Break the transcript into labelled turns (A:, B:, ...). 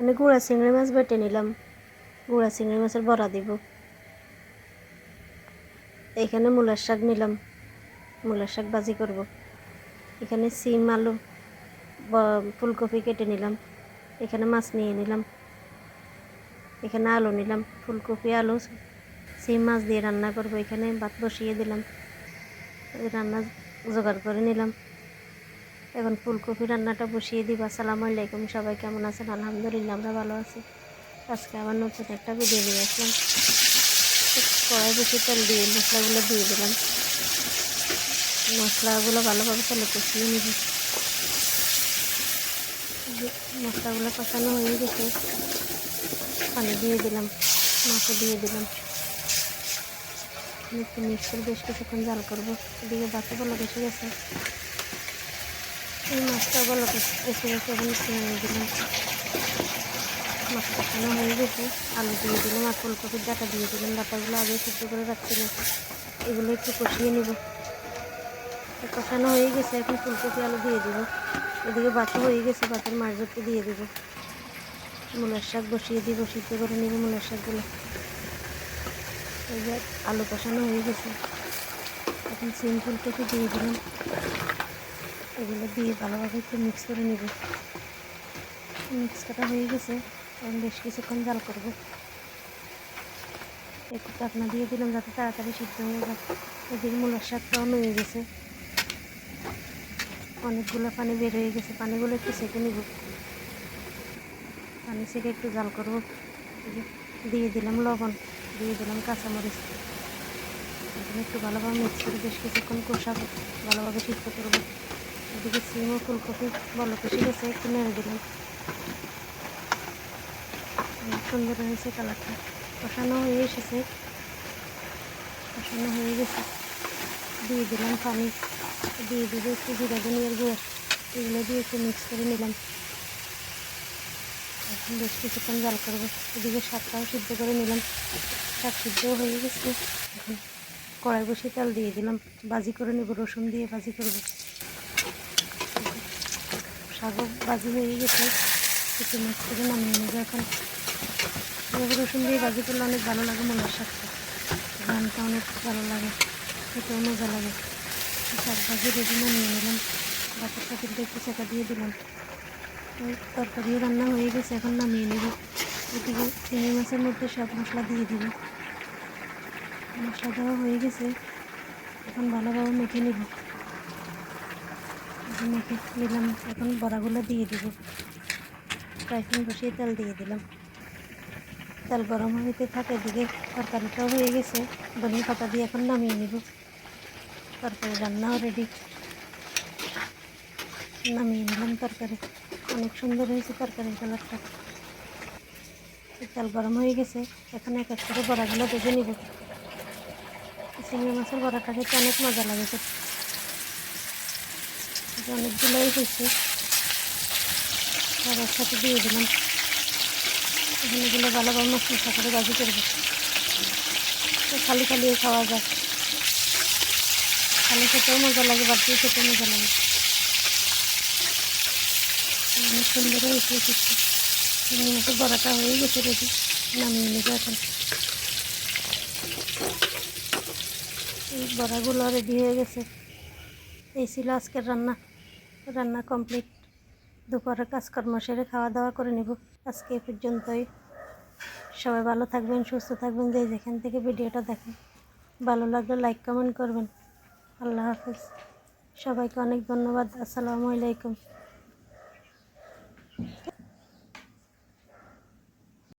A: এখানে গুঁড়া চিংড়ি মাছ বেটে নিলাম। গুঁড়া চিংড়ি মাছের বড়া দিব। এখানে মূলার শাক নিলাম। মূলার শাক ভাজি করব। এখানে সিম, আলু ফুলকপি কেটে নিলাম। এখানে মাছ নিয়ে নিলাম। এখানে আলু নিলাম, ফুলকপি, আলু, সিম মাছ দিয়ে রান্না করব। এখানে ভাত বসিয়ে দিলাম। রান্না জোগাড় করে নিলাম। এখন ফুলকপি রান্নাটা বসিয়ে দিব। আসসালামু আলাইকুম, সবাই কেমন আছেন? আলহামদুলিল্লাহ, আমরা ভালো আছি। আজকে আবার নতুন একটা ভিডিও নিয়ে আসলাম। কড়াই বেশি তেল দিয়ে মশলাগুলো দিয়ে দিলাম। মশলাগুলো ভালোভাবে তেলে কষিয়ে নিব। মশলাগুলো কষানো হয়ে গেছে। পানি দিয়ে দিলাম মাছে দিয়ে দিলাম। একটু মিক্স বেশ কিছুক্ষণ জাল করব। এদিকে বাচ্চা বলো বেশি গেছে। এই মাছটা বলো এসে এখন একটু নেড়ে দিলাম। মাছ কষানো হয়ে গেছে। আলু দিয়ে দিলাম আর ফুলকপির ডাটা দিয়ে দিলাম। ডাটাগুলো আগে সিদ্ধ করে রাখছিলাম এগুলো একটু কষিয়ে নিব। কষানো হয়ে গেছে। এখন ফুলকপি আলু দিয়ে দিব। এদিকে বাচ্চা হয়ে গেছে। বাচ্চার মাছ দিয়ে দিব। মূলার শাক বসিয়ে দিব। সিদ্ধ করে নিব মূলার শাকগুলো। এই আলু কষানো হয়ে গেছে। এখন সিম ফুলকপি দিয়ে দিলাম। এগুলো দিয়ে ভালোভাবে একটু মিক্স করে নেব। মিক্স করা হয়ে গেছে, এখন বেশ কিছুক্ষণ জাল করব। একটু ঢাকনা দিয়ে দিলাম যাতে তাড়াতাড়ি সিদ্ধ হয়ে যায়। এদিকে মূলার শাকটাও নুয়ে গেছে। অনেকগুলো পানি বের হয়ে গেছে, পানিগুলো একটু সেঁকে নিব। পানি সেঁকে একটু জাল করব। দিয়ে দিলাম লবণ, দিয়ে দিলাম কাঁচামরিচ। একটু ভালোভাবে মিক্স করে বেশ কিছুক্ষণ কষাবো, ভালোভাবে সিদ্ধ করব। এদিকে ফুলকপি ভালো কষে গেছে একটু নেড়ে দিলাম। সুন্দর হয়েছে কালারটা। কষানো হয়ে এসেছে। কষানো হয়ে গেছে। দিয়ে দিলাম পানি। দিয়ে একটু জিরা, ধনিয়ার এগুলো দিয়ে একটু মিক্স করে নিলাম। এখন বেশ কিছুক্ষণ জাল করব। এদিকে শাকটাও সিদ্ধ করে নিলাম। শাক সিদ্ধও হয়ে গেছে। এখন কড়াই বসে তেল দিয়ে দিলাম। ভাজি করে নেব, রসুন দিয়ে ভাজি করব। শাকও ভাজি হয়ে গেছে। একটু মিক্স করে নামিয়ে নেব এখন। রসুন দিয়ে ভাজি করলে অনেক ভালো লাগে মনের শাকটা। গানটা অনেক ভালো লাগে, খেতেও মজা লাগে। শাক ভাজি রেডি নামিয়ে নিলাম। বাচ্চার সাথে একটু চেকা দিয়ে দিলাম। তরকারিও রান্না হয়ে গেছে, এখন নামিয়ে নেব। এদিকে চিংড়ি মাছের মধ্যে সব মশলা দিয়ে দিব। মশলা দেওয়া হয়ে গেছে। এখন ভালোভাবে মেখে নিব। এখন মেখে নিলাম এখন বড়াগুলো দিয়ে দিব। ফ্রাই বসিয়ে তেল দিয়ে দিলাম। তেল গরম হইতে থাকে এদিকে। তরকারিটাও হয়ে গেছে। ধনিয়া পাতা দিয়ে এখন নামিয়ে নিব। তরকারি রান্নাও রেডি নামিয়ে নিলাম তরকারি। অনেক সুন্দর হয়েছে তরকারির কালারটা। তেল গরম হয়ে গেছে। এখন এক এক করে বড়াগুলো ভেজে নিব। চিংড়ি মাছের বড়াটা খেতে অনেক মজা লাগে অনেকগুলোই হয়েছে। সব একসাথে দিয়ে দিলাম। এখন এগুলো ভালোভাবে মশলা করে ভাজি করব। তো খালি খালিও খাওয়া যায়। খালি খেতেও মজা লাগে, বাড়িতেও খেতেও মজা লাগে। অনেক সুন্দর হয়েছে শিখতে চিংড়ি বড়াটা হয়ে গেছে রেডি, নামিয়ে নেবে এখন। বড়াগুলো রেডি হয়ে গেছে। এই ছিল আজকের রান্না। রান্না কমপ্লিট। দুপুরে কাজকর্ম সেরে খাওয়া দাওয়া করে নেব। আজকে এ পর্যন্তই। সবাই ভালো থাকবেন, সুস্থ থাকবেন, যে যেখান থেকে ভিডিওটা দেখেন। ভালো লাগলে লাইক কমেন্ট করবেন। আল্লাহ হাফিজ। সবাইকে অনেক ধন্যবাদ। আসসালামু আলাইকুম।